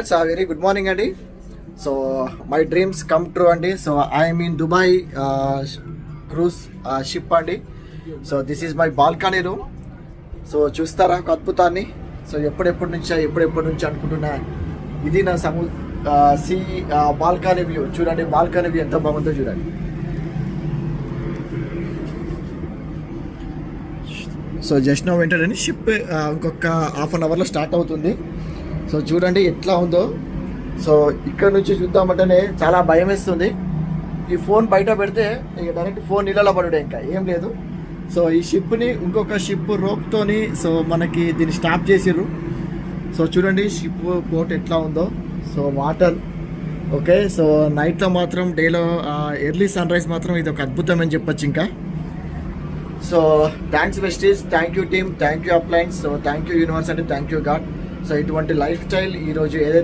It's very good morning అండి so my dreams come true అండి so I mean Dubai cruise ship అండి so this is my balcony room so చూస్తారా ఒక అద్భుతాన్ని? So ఎప్పుడెప్పటి నుంచా ఎప్పుడెప్పటి నుంచి అనుకుంటున్నా? ఇది నా సము సి బాల్కనీ వ్యూ చూడండి బాల్కనీ వ్యూ ఎంత బాగుందో చూడండి. సో జస్ట్ నో వెంటనే షిప్ ఇంకొక హాఫ్ అన్ అవర్లో స్టార్ట్ అవుతుంది. సో చూడండి ఎట్లా ఉందో. సో ఇక్కడ నుంచి చూద్దామంటేనే చాలా భయం వేస్తుంది. ఈ ఫోన్ బయట పెడితే ఇక డైరెక్ట్ ఫోన్ నీళ్ళలో పడుడే ఇంకా ఏం లేదు. సో ఈ షిప్ని ఇంకొక షిప్ రోప్తోని సో మనకి దీన్ని స్టాప్ చేసిర్రు. సో చూడండి షిప్ పోర్ట్ ఎట్లా ఉందో. So water okay. సో నైట్లో మాత్రం డేలో ఎర్లీ సన్ రైజ్ మాత్రం ఇది ఒక అద్భుతం అని చెప్పొచ్చు ఇంకా. So thanks Vestige thank you team. Thank you uplines so thank you universe అండి. Thank you God. సో ఇటువంటి లైఫ్ స్టైల్ ఈరోజు ఏదైతే